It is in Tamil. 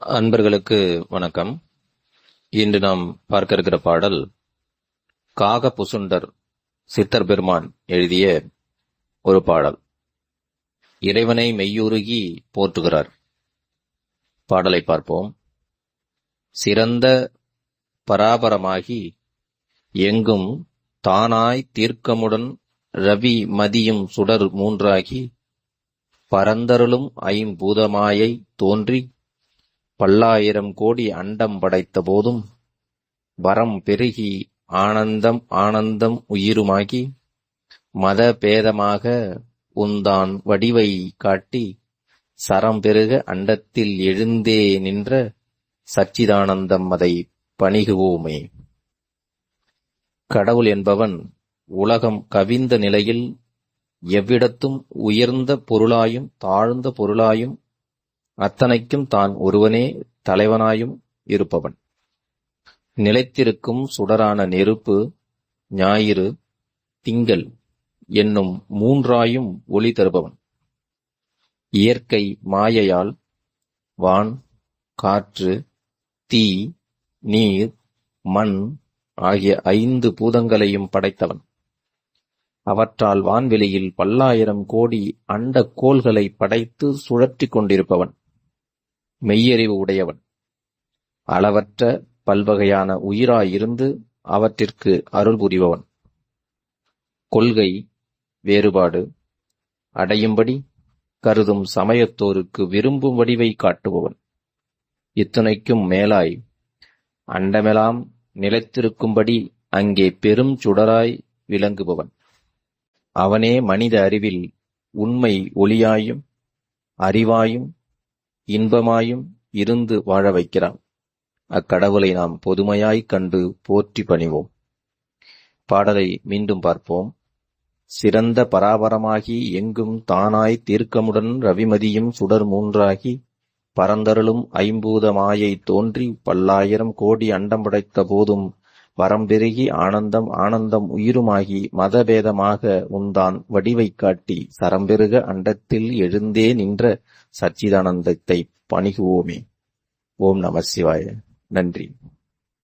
அன்பர்களுக்கு வணக்கம். இன்று நாம் பார்க்க இருக்கிற பாடல் காக புசுண்டர் சித்தர் பெருமான் எழுதிய ஒரு பாடல். இறைவனை மெய்யுருகி போற்றுகிறார். பாடலை பார்ப்போம். சிறந்த பராபரமாகி எங்கும் தானாய் தீர்க்கமுடன் ரவி மதியும் சுடர் மூன்றாகி பரந்தருளும் ஐம்பூதமாயை தோன்றி பல்லாயிரம் கோடி அண்டம் படைத்த போதும் வரம் பெருகி ஆனந்தம் ஆனந்தம் உயிருமாகி மத பேதமாக உந்தான் வடிவை காட்டி சரம் பெருக அண்டத்தில் எழுந்தே நின்ற சச்சிதானந்தம் அதை பணிகுவோமே. கடவுள் என்பவன் உலகம் கவிந்த நிலையில் எவ்விடத்தும் உயர்ந்த பொருளாயும் தாழ்ந்த பொருளாயும் அத்தனைக்கும் தான் ஒருவனே தலைவனாயும் இருப்பவன். நிலைத்திருக்கும் சுடரான நெருப்பு ஞாயிறு திங்கள் என்னும் மூன்றாயும் ஒளி தருபவன். இயற்கை மாயையால் வான் காற்று தீ நீர் மண் ஆகிய ஐந்து பூதங்களையும் படைத்தவன். அவற்றால் வான்வெளியில் பல்லாயிரம் கோடி அண்ட கோள்களை படைத்து சுழற்றிக் கொண்டிருப்பவன். மெய்யறிவு உடையவன். அளவற்ற பல்வகையான உயிராயிருந்து அவற்றிற்கு அருள் புரிபவன். கொள்கை வேறுபாடு அடையும்படி கருதும் சமயத்தோருக்கு விரும்பும் வடிவை காட்டுபவன். இத்துணைக்கும் மேலாய் அண்டமெலாம் நிலைத்திருக்கும்படி அங்கே பெரும் சுடராய் விளங்குபவன். அவனே மனித அறிவில் உண்மை ஒளியாயும் அறிவாயும் இன்பமாயும் இருந்து வாழ வைக்கிறான். அக்கடவுளை நாம் பொதுமையாய்க் கண்டு போற்றி பணிவோம். பாடலை மீண்டும் பார்ப்போம். சிறந்த பராபரமாகி எங்கும் தானாய் தீர்க்கமுடன் ரவிமதியும் சுடர் மூன்றாகி பரந்தருளும் ஐம்பூத மாயை தோன்றி பல்லாயிரம் கோடி அண்டம் படைத்த போதும் வரம் பெருகி ஆனந்தம் ஆனந்தம் உயிருமாகி மதபேதமாக உந்தான் வடிவை காட்டி சரம்பெருக அண்டத்தில் எழுந்தே நின்ற சச்சிதானந்தத்தை பணிகுவோமே. ஓம் நம சிவாய. நன்றி.